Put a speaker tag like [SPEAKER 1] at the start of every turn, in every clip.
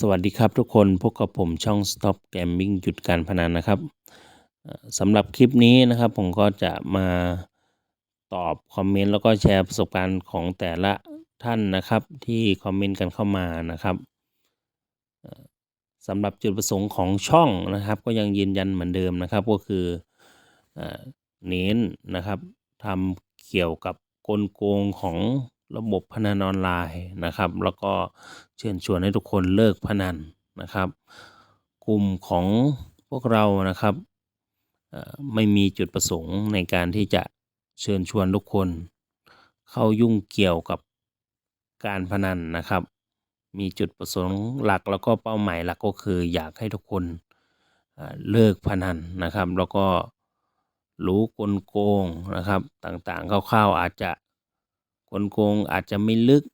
[SPEAKER 1] สวัสดีครับทุกคนพบกับผมช่อง Stop Gambling หยุดการพนันนะครับสำหรับคลิปนี้นะครับ ผมก็จะมาตอบคอมเมนต์แล้วก็แชร์ประสบการณ์ของแต่ละท่านนะครับ ที่คอมเมนต์กันเข้ามานะครับสำหรับจุดประสงค์ของช่องนะครับ ก็ยังยืนยันเหมือนเดิมนะครับ ก็คือเอ่อเน้นนะครับทำเกี่ยวกับกลโกงของ ระบบพนันออนไลน์นะครับ แล้วก็เชิญชวนให้ทุกคนเลิกพนันนะครับ กลุ่มของพวกเรานะครับไม่มีจุดประสงค์ในการที่จะเชิญชวนทุกคน เข้ายุ่งเกี่ยวกับการพนันนะครับ มีจุดประสงค์หลักแล้วก็เป้าหมายหลักก็คืออยากให้ทุกคนเอ่อเลิกพนันนะครับ แล้วก็รู้กลโกงนะครับต่างๆคร่าวๆอาจจะ กลโกงอาจจะไม่ลึก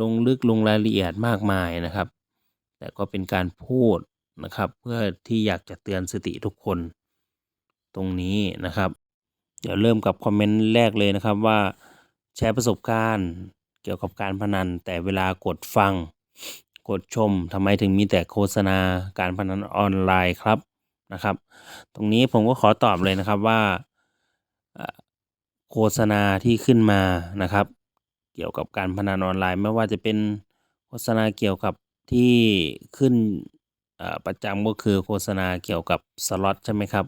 [SPEAKER 1] ลงลึกลงรายละเอียดมากมายนะครับ แต่ก็เป็นการพูดนะครับ เพื่อที่อยากจะเตือนสติทุกคนตรงนี้นะครับ เดี๋ยวเริ่มกับคอมเมนต์แรกเลยนะครับว่าแชร์ประสบการณ์เกี่ยวกับการพนัน แต่เวลากดฟัง กดชมทำไมถึงมีแต่โฆษณาการพนันออนไลน์ครับนะครับ ตรงนี้ผมก็ขอตอบเลยนะครับว่า โฆษณาที่ขึ้นมานะครับ เกี่ยวกับการพนันออนไลน์ไม่ว่าจะเป็นโฆษณาเกี่ยวกับที่ขึ้นประจำก็คือโฆษณาเกี่ยวกับสล็อตใช่ไหมครับ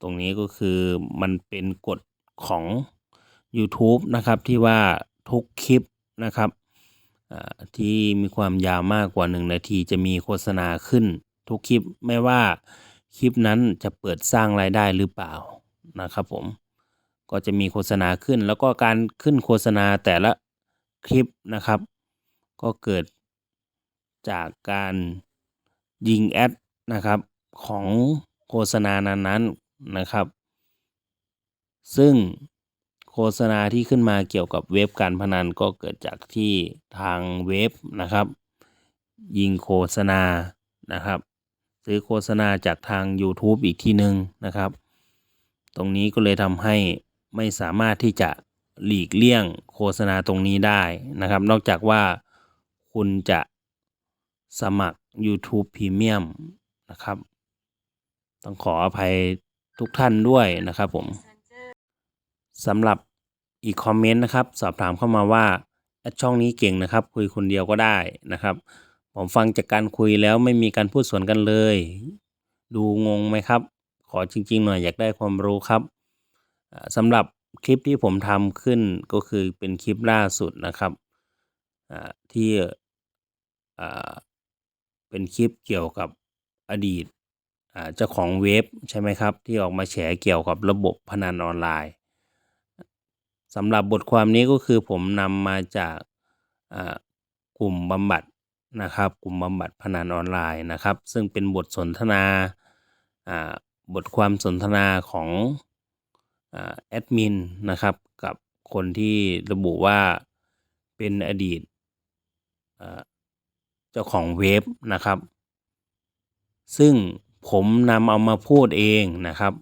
[SPEAKER 1] ตรงนี้ก็คือมันเป็นกฎของ YouTube นะครับที่ว่าทุกคลิปนะครับที่มีความยาวมากกว่า 1 นาทีจะมีโฆษณาขึ้น ทุกคลิปไม่ว่าคลิปนั้นจะเปิดสร้างรายได้หรือเปล่านะครับผม ก็จะมีโฆษณาขึ้น แล้วก็การขึ้นโฆษณาแต่ละคลิปนะครับ ก็เกิดจากการยิงแอดนะครับของโฆษณานั้นๆนะครับ ซึ่งโฆษณาที่ขึ้นมาเกี่ยวกับเว็บการพนันก็เกิดจากที่ทางเว็บนะครับ ยิงโฆษณานะครับ ซื้อโฆษณาจากทาง YouTube อีกทีหนึ่งนะครับ ตรงนี้ก็เลยทำให้ ไม่สามารถที่จะหลีกเลี่ยงโฆษณาตรงนี้ได้นะครับ นอกจากว่าคุณจะสมัคร YouTube Premium นะครับ ต้องขออภัยทุกท่านด้วยนะครับผมสำหรับอีกคอมเมนต์นะครับ สอบถามเข้ามาว่าแอดช่องนี้เก่งนะครับ คุยคนเดียวก็ได้นะครับ ผมฟังจากการคุยแล้วไม่มีการพูดสวนกันเลย ดูงงไหมครับ ขอจริง ๆ หน่อยอยากได้ความรู้ครับ สำหรับคลิปที่ผมทำขึ้นก็คือเป็นคลิปล่าสุดนะครับที่เป็นคลิปเกี่ยวกับอดีตเจ้าของเว็บใช่ไหมครับ ที่ออกมาแฉเกี่ยวกับระบบพนันออนไลน์สำหรับบทความนี้ก็คือผมนำมาจากกลุ่มบำบัดนะครับ กลุ่มบำบัดพนันออนไลน์นะครับ ซึ่งเป็นบทสนทนาบทความสนทนาของ แอดมินนะครับกับคนที่ระบุว่าเป็นอดีตเจ้าของเว็บนะครับ ซึ่งผมนำเอามาพูดเองนะครับ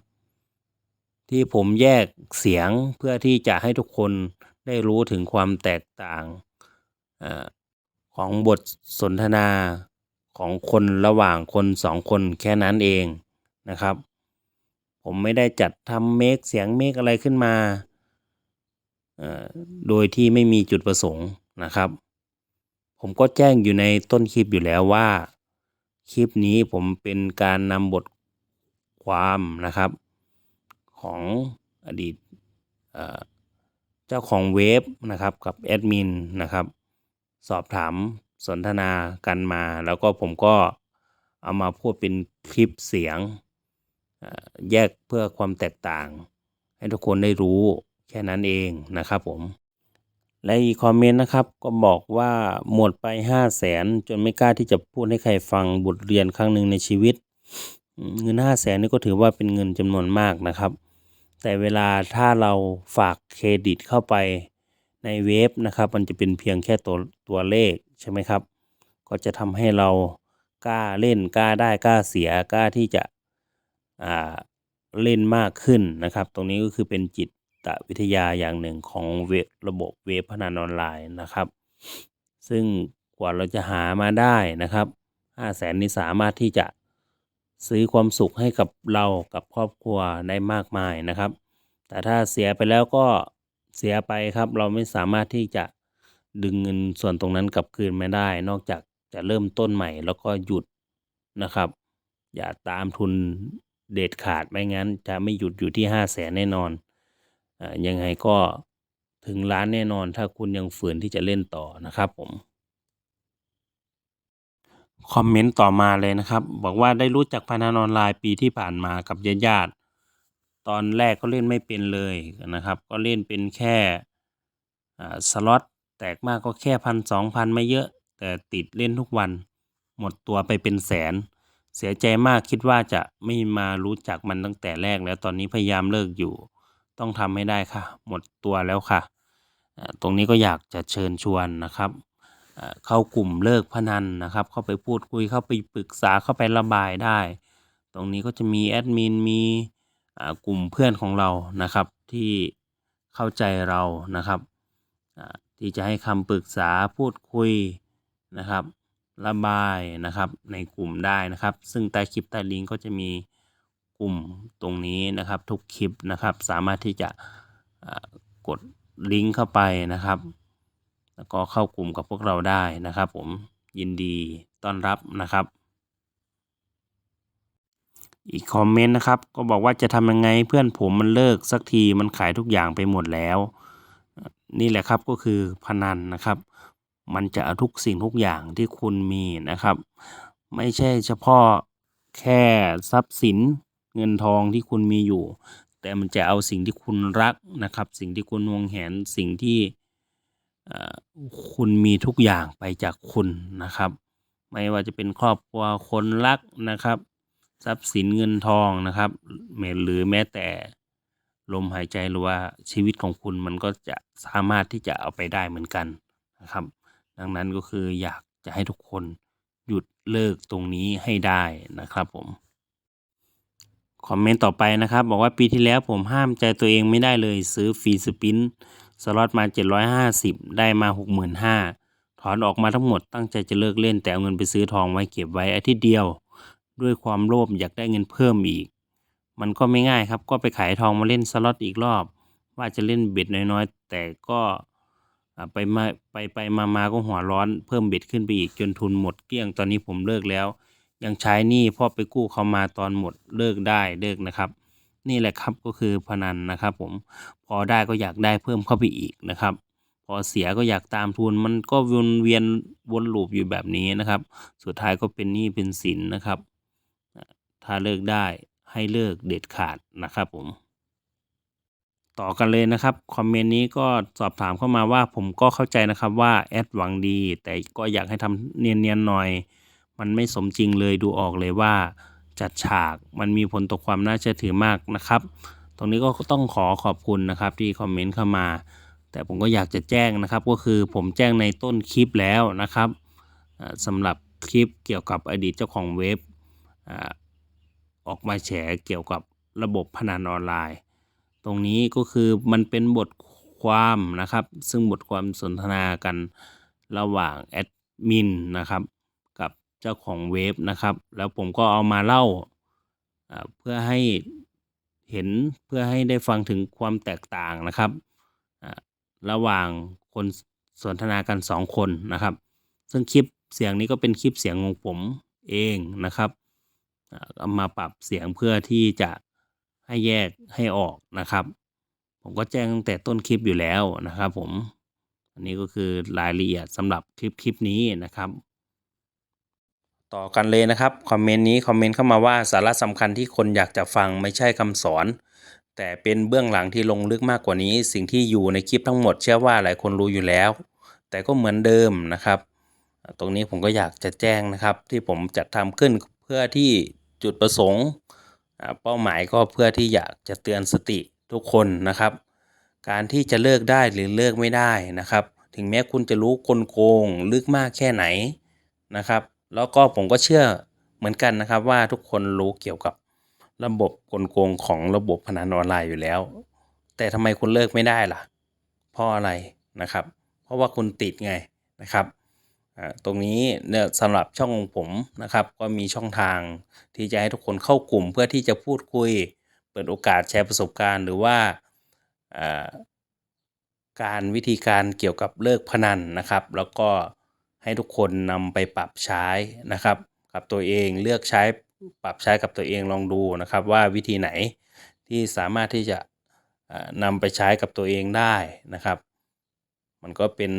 [SPEAKER 1] ที่ผมแยกเสียงเพื่อที่จะให้ทุกคนได้รู้ถึงความแตกต่างอของบทสนทนาของคนระหว่างคนสองคนแค่นั้นเองนะครับ ผมไม่ได้จัดทำเมคเสียงเมคอะไรขึ้นมา โดยที่ไม่มีจุดประสงค์นะครับ ผมก็แจ้งอยู่ในต้นคลิปอยู่แล้วว่า คลิปนี้ผมเป็นการนำบทความนะครับ ของอดีตเจ้าของเว็บนะครับกับแอดมินนะครับ สอบถามสนทนากันมา แล้วก็ผมก็เอามาพูดเป็นคลิปเสียง แยกเพื่อความแตกต่าง ให้ทุกคนได้รู้แค่นั้นเองนะครับผม และอีกคอมเมนต์นะครับก็บอกว่าหมดไปห้าแสนจนไม่กล้าที่จะพูดให้ใครฟังบทเรียนครั้งหนึ่งในชีวิต เงินห้าแสนนี่ก็ถือว่าเป็นเงินจำนวนมากนะครับ แต่เวลาถ้าเราฝากเครดิตเข้าไปในเว็บนะครับ มันจะเป็นเพียงแค่ตัวตัวเลขใช่ไหมครับ ก็จะทำให้เรากล้าเล่นกล้าได้กล้าเสียกล้าที่จะ เล่นมากขึ้นนะครับ ตรงนี้ก็คือเป็นจิตวิทยาอย่างหนึ่งของเว็บระบบเว็บพนันออนไลน์นะครับ ซึ่งกว่าเราจะหามาได้นะครับห้าแสนนี้สามารถที่จะซื้อความสุขให้กับเรากับครอบครัวได้มากมายนะครับ แต่ถ้าเสียไปแล้วก็เสียไปครับ เราไม่สามารถที่จะดึงเงินส่วนตรงนั้นกลับคืนมาได้ นอกจากจะเริ่มต้นใหม่แล้วก็หยุดนะครับ อย่าตามทุน เด็ดขาดไม่งั้นจะไม่หยุดอยู่ที่ห้าแสนแน่นอนอยังไงก็ถึงล้านแน่นอนถ้าคุณยังฝืนที่จะเล่นต่อนะครับผมคอมเมนต์ต่อมาเลยนะครับ บอกว่าได้รู้จักพนันออนไลน์ปีที่ผ่านมากับญาติญาติตอนแรกก็เล่นไม่เป็นเลยนะครับ ก็เล่นเป็นแค่สล็อตแตกมากก็แค่พันสองพันไม่เยอะ แต่ติดเล่นทุกวัน หมดตัวไปเป็นแสน เสียใจมากคิดว่าจะไม่มารู้จักมันตั้งแต่แรกแล้วตอนนี้พยายามเลิกอยู่ ต้องทำให้ได้ค่ะ หมดตัวแล้วค่ะ ตรงนี้ก็อยากจะเชิญชวนนะครับ เข้ากลุ่มเลิกพนันนะครับ เข้าไปพูดคุยเข้าไปปรึกษาเข้าไประบายได้ ตรงนี้ก็จะมีแอดมินมีกลุ่มเพื่อนของเรานะครับ ที่เข้าใจเรานะครับที่จะให้คำปรึกษาพูดคุยนะครับ ระบายนะครับในกลุ่มได้นะครับ ซึ่งใต้คลิปใต้ลิงก์ก็จะมีกลุ่มตรงนี้นะครับ ทุกคลิปนะครับ สามารถที่จะกดลิงก์เข้าไปนะครับ แล้วก็เข้ากลุ่มกับพวกเราได้นะครับ ผมยินดีต้อนรับนะครับ อีกคอมเมนต์นะครับ ก็บอกว่าจะทำยังไงเพื่อนผมมันเลิกสักทีมันขายทุกอย่างไปหมดแล้ว นี่แหละครับก็คือพนันนะครับ มันจะเอาทุกสิ่งทุกอย่างที่คุณมีนะครับ ไม่ใช่เฉพาะแค่ทรัพย์สินเงินทองที่คุณมีอยู่ แต่มันจะเอาสิ่งที่คุณรักนะครับ สิ่งที่คุณวงแหนสิ่งที่เอ่อคุณมีทุกอย่างไปจากคุณนะครับ ไม่ว่าจะเป็นครอบครัวคนรักนะครับ ทรัพย์สินเงินทองนะครับแม้หรือแม้แต่ลมหายใจหรือว่าชีวิตของคุณมันก็จะสามารถที่จะเอาไปได้เหมือนกันนะครับ ดังนั้นก็คืออยากจะให้ทุกคนหยุดเลิกตรงนี้ให้ได้นะครับผมคอมเมนต์ต่อไปนะครับ บอกว่าปีที่แล้วผมห้ามใจตัวเองไม่ได้เลยซื้อฟรีสปินสล็อตมา 750 ได้มา 65,000ถอนออกมาทั้งหมดตั้งใจจะเลิกเล่นแต่เอาเงินไปซื้อทองไว้เก็บไว้อาทิตย์เดียว ด้วยความโลภอยากได้เงินเพิ่มอีก มันก็ไม่ง่ายครับก็ไปขายทองมาเล่นสล็อตอีกรอบ ว่าจะเล่นเบ็ดน้อยๆ แต่ก็ ไปมาไปไปมามาก็หัวร้อนเพิ่มเบ็ดขึ้นไปอีกจนทุนหมดเกลี้ยงตอนนี้ผมเลิกแล้ว ยังใช้หนี้พ่อไปกู้เขามาตอนหมดเลิกได้เลิกนะครับ นี่แหละครับก็คือพนันนะครับผมพอได้ก็อยากได้เพิ่มเข้าไปอีกนะครับ พอเสียก็อยากตามทุนมันก็วนเวียนวนลูปอยู่แบบนี้นะครับ สุดท้ายก็เป็นหนี้เป็นสินนะครับ ถ้าเลิกได้ให้เลิกเด็ดขาดนะครับผม ต่อกันเลยนะครับคอมเมนต์นี้ก็สอบถามเข้ามาว่าผมก็เข้าใจนะครับว่าแอดหวังดี แต่ก็อยากให้ทำเนียนๆหน่อย มันไม่สมจริงเลยดูออกเลยว่า จัดฉากมันมีผลต่อความน่าเชื่อถือมากนะครับ ตรงนี้ก็ต้องขอขอบคุณนะครับที่คอมเมนต์เข้ามา แต่ผมก็อยากจะแจ้งนะครับ ก็คือผมแจ้งในต้นคลิปแล้วนะครับสำหรับคลิปเกี่ยวกับอดีตเจ้าของเว็บออกมาแฉเกี่ยวกับระบบพนันออนไลน์ ตรงนี้ก็คือมันเป็นบทความนะครับ ซึ่งบทความสนทนากันระหว่างแอดมินนะครับ กับเจ้าของเว็บนะครับ แล้วผมก็เอามาเล่าเพื่อให้เห็นเพื่อให้ได้ฟังถึงความแตกต่างนะครับ ระหว่างคนสนทนากันสองคนนะครับ ซึ่งคลิปเสียงนี้ก็เป็นคลิปเสียงของผมเองนะครับเอามาปรับเสียงเพื่อที่จะ ให้แยกให้ออกนะครับ ผมก็แจ้งตั้งแต่ต้นคลิปอยู่แล้วนะครับ ผม อันนี้ก็คือรายละเอียดสำหรับคลิปคลิปนี้นะครับ ต่อกันเลยนะครับคอมเมนต์นี้คอมเมนต์เข้ามาว่าสาระสำคัญที่คนอยากจะฟังไม่ใช่คำสอน แต่เป็นเบื้องหลังที่ลงลึกมากกว่านี้ สิ่งที่อยู่ในคลิปทั้งหมดเชื่อว่าหลายคนรู้อยู่แล้ว แต่ก็เหมือนเดิมนะครับตรงนี้ผมก็อยากจะแจ้งนะครับ ที่ผมจัดทำขึ้นเพื่อที่จุดประสงค์ เป้าหมายก็เพื่อที่อยากจะเตือนสติทุกคนนะครับ การที่จะเลิกได้หรือเลิกไม่ได้นะครับ ถึงแม้คุณจะรู้กลโกงลึกมากแค่ไหนนะครับ แล้วก็ผมก็เชื่อเหมือนกันนะครับว่าทุกคนรู้เกี่ยวกับระบบกลโกงของระบบพนันออนไลน์อยู่แล้ว แต่ทำไมคุณเลิกไม่ได้ล่ะ เพราะอะไรนะครับ เพราะว่าคุณติดไงนะครับ ตรงนี้เนี่ยสำหรับช่องของผมนะครับ ก็มีช่องทางที่จะให้ทุกคนเข้ากลุ่มเพื่อที่จะพูดคุย เปิดโอกาสแชร์ประสบการณ์หรือว่าการวิธีการเกี่ยวกับเลิกพนันนะครับ แล้วก็ให้ทุกคนนำไปปรับใช้นะครับ กับตัวเองเลือกใช้ปรับใช้กับตัวเองลองดูนะครับ ว่าวิธีไหนที่สามารถที่จะนำไปใช้กับตัวเองได้นะครับ มันก็เป็น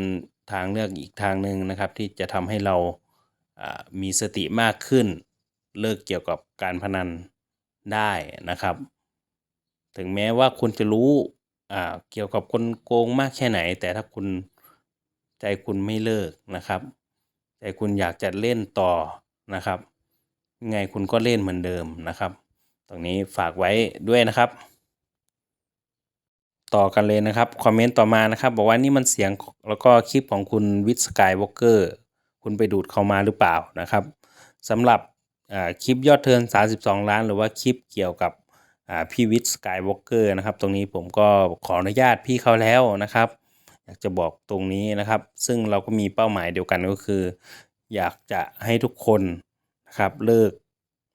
[SPEAKER 1] ทางเลือกอีกทางหนึ่งนะครับ ที่จะทำให้เรามีสติมากขึ้น เลิกเกี่ยวกับการพนันได้นะครับ ถึงแม้ว่าคุณจะรู้เกี่ยวกับคนโกงมากแค่ไหน แต่ถ้าคุณใจคุณไม่เลิกนะครับ ใจคุณอยากจะเล่นต่อนะครับยังไงคุณก็เล่นเหมือนเดิมนะครับ ตรงนี้ฝากไว้ด้วยนะครับ ต่อกันเลยนะครับ คอมเมนต์ต่อมานะครับ บอกว่านี่มันเสียงแล้วก็คลิปของคุณวิทสกายวอล์กเกอร์คุณไปดูดเข้ามาหรือเปล่านะครับสำหรับคลิปยอดเทิร์น32 ล้าน หรือว่าคลิปเกี่ยวกับพี่วิทสกายวอล์กเกอร์นะครับ ตรงนี้ผมก็ขออนุญาตพี่เขาแล้วนะครับ อยากจะบอกตรงนี้นะครับ ซึ่งเราก็มีเป้าหมายเดียวกันก็คือ อยากจะให้ทุกคนนะครับเลิก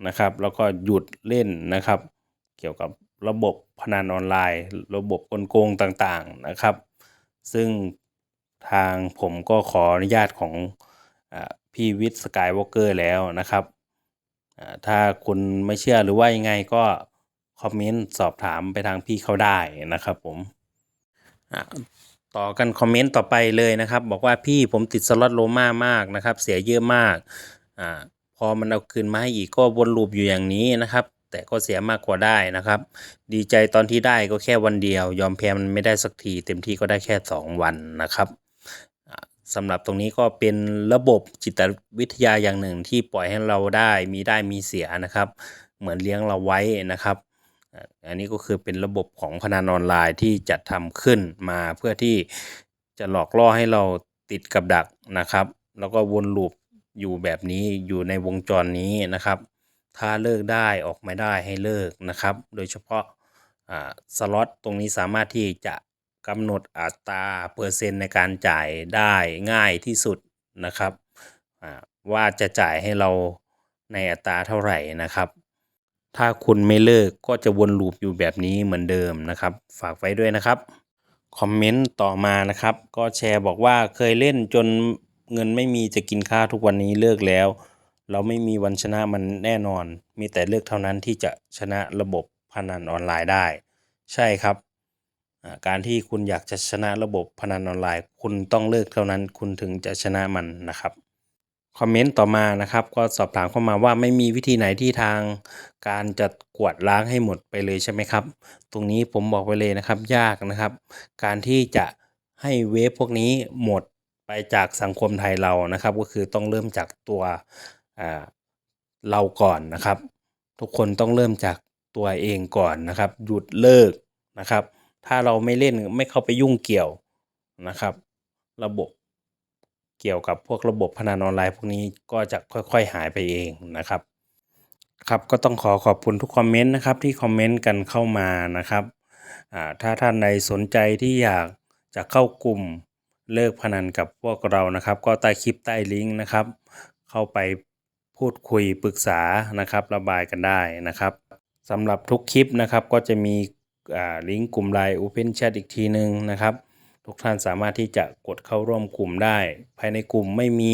[SPEAKER 1] นะครับ แล้วก็หยุดเล่นนะครับ เกี่ยวกับ ระบบพนันออนไลน์ ระบบกลโกงต่างๆนะครับ ซึ่งทางผมก็ขออนุญาตของอพี่วิทย์สกายวอล์กเกอร์แล้วนะครับ ถ้าคุณไม่เชื่อหรือว่ายังไงก็คอมเมนต์สอบถามไปทางพี่เขาได้นะครับผมต่อกันคอมเมนต์ต่อไปเลยนะครับ บอกว่าพี่ผมติดสล็อตโลมามากนะครับ เสียเยอะมากอพอมันเอาคืนมาให้อีกก็วนลูปอยู่อย่างนี้นะครับ แต่ก็เสียมากกว่าได้นะครับ ดีใจตอนที่ได้ก็แค่วันเดียว ยอมแพ้มันไม่ได้สักทีเต็มที่ก็ได้แค่ 2 วันนะครับสำหรับตรงนี้ก็เป็นระบบจิตวิทยาอย่างหนึ่งที่ปล่อยให้เราได้มีได้มีเสียนะครับ เหมือนเลี้ยงเราไว้นะครับ อันนี้ก็คือเป็นระบบของพนันออนไลน์ที่จัดทำขึ้นมาเพื่อที่จะหลอกล่อให้เราติดกับดักนะครับ แล้วก็วนลูปอยู่แบบนี้อยู่ในวงจรนี้นะครับ ถ้าเลิกได้ออกไม่ได้ให้เลิกนะครับ โดยเฉพาะสล็อตตรงนี้สามารถที่จะกำหนดอัตราเปอร์เซ็นต์ในการจ่ายได้ง่ายที่สุดนะครับว่าจะจ่ายให้เราในอัตราเท่าไหร่นะครับ ถ้าคุณไม่เลิกก็จะวนลูปอยู่แบบนี้เหมือนเดิมนะครับ ฝากไว้ด้วยนะครับคอมเมนต์ต่อมานะครับ ก็แชร์บอกว่าเคยเล่นจนเงินไม่มีจะกินข้าวทุกวันนี้เลิกแล้ว เราไม่มีวันชนะมันแน่นอน มีแต่เลือกเท่านั้นที่จะชนะระบบพนันออนไลน์ได้ ใช่ครับ การที่คุณอยากจะชนะระบบพนันออนไลน์ คุณต้องเลิกเท่านั้น คุณถึงจะชนะมันนะครับคอมเมนต์ต่อมานะครับ ก็สอบถามเข้ามาว่าไม่มีวิธีไหนที่ทางการจะกวาดล้างให้หมดไปเลยใช่ไหมครับ ตรงนี้ผมบอกไปเลยนะครับ ยากนะครับ การที่จะให้เวฟพวกนี้หมดไปจากสังคมไทยเรานะครับ ก็คือต้องเริ่มจากตัว เราก่อนนะครับ ทุกคนต้องเริ่มจากตัวเองก่อนนะครับ หยุดเลิกนะครับ ถ้าเราไม่เล่นไม่เข้าไปยุ่งเกี่ยวนะครับ ระบบเกี่ยวกับพวกระบบพนันออนไลน์พวกนี้ก็จะค่อยๆหายไปเองนะครับครับก็ต้องขอขอบคุณทุกคอมเมนต์นะครับที่คอมเมนต์กันเข้ามานะครับอ่าถ้าท่านใดสนใจที่อยากจะเข้ากลุ่มเลิกพนันกับพวกเรานะครับ ก็ใต้คลิปใต้ลิงก์นะครับ เข้าไป พูดคุยปรึกษานะครับ ระบายกันได้นะครับสำหรับทุกคลิปนะครับก็จะมีลิงก์กลุ่มไลน์ Open Chat อีกทีหนึ่งนะครับ ทุกท่านสามารถที่จะกดเข้าร่วมกลุ่มได้ ภายในกลุ่มไม่มี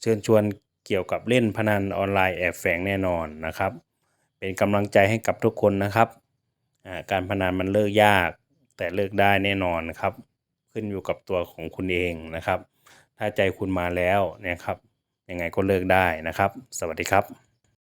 [SPEAKER 1] เชิญชวนเกี่ยวกับเล่นพนันออนไลน์แอบแฝงแน่นอนนะครับ เป็นกำลังใจให้กับทุกคนนะครับ การพนันมันเลิกยากแต่เลิกได้แน่นอนครับ ขึ้นอยู่กับตัวของคุณเองนะครับ ถ้าใจคุณมาแล้วเนี่ยครับ ยังไงก็เลิกได้นะครับ สวัสดีครับ